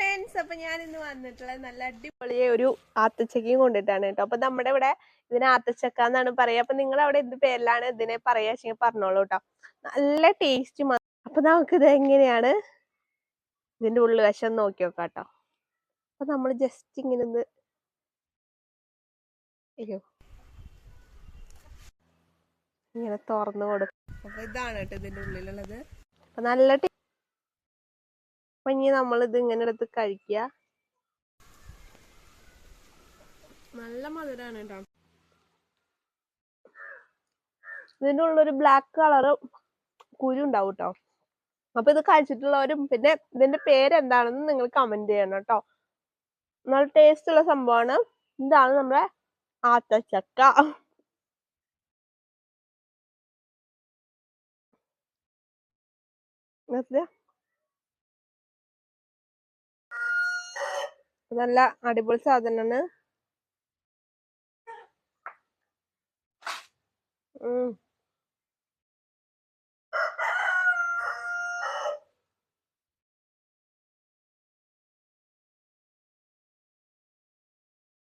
Friends അപ്പൊ ഞാൻ ഇന്ന് വന്നിട്ടുള്ളത് നല്ല അടിപൊളിയെ ഒരു ആത്തച്ചക്കയും കൊണ്ടിട്ടാണ് കേട്ടോ. അപ്പൊ നമ്മുടെ ഇവിടെ ഇതിനെ ആത്തച്ചക്ക എന്നാണ് പറയാ അപ്പൊ നിങ്ങൾ അവിടെ എന്ത് പേരിലാണ് ഇതിനെ പറയാ വെച്ചാൽ പറഞ്ഞോളൂ കേട്ടോ. നല്ല ടേസ്റ്റ് അപ്പൊ നമുക്ക് ഇത് എങ്ങനെയാണ്? ഇതിന്റെ ഉള്ളു വശം നോക്കി നോക്കാം കേട്ടോ. അപ്പൊ നമ്മൾ ജസ്റ്റ് ഇങ്ങനെ ഒന്ന് അയ്യോ. ഇങ്ങനെ തുറന്നു കൊടുക്കും. അപ്പൊ ഇതാണ് കേട്ടോ ഇതിന്റെ ഉള്ളിലുള്ളത്. അപ്പൊ നല്ല അപ്പൊ ഇനി നമ്മൾ ഇത് ഇങ്ങനെ എടുത്ത് കഴിക്കുക നല്ല മധുരാണ് കേട്ടോ ഇതിന്റെ ഉള്ളൊരു ബ്ലാക്ക് കളറ് കുരു ഉണ്ടാവും കേട്ടോ അപ്പൊ ഇത് കഴിച്ചിട്ടുള്ളവരും പിന്നെ ഇതിന്റെ പേരെന്താണെന്ന് നിങ്ങൾ കമന്റ് ചെയ്യണം കേട്ടോ നല്ല ടേസ്റ്റ് ഉള്ള സംഭവമാണ്. ഇതാണ് നമ്മുടെ ആത്തച്ചക്ക. നിർത്തിയ നല്ല അടിപൊളി സാധനമാണ് ഉം.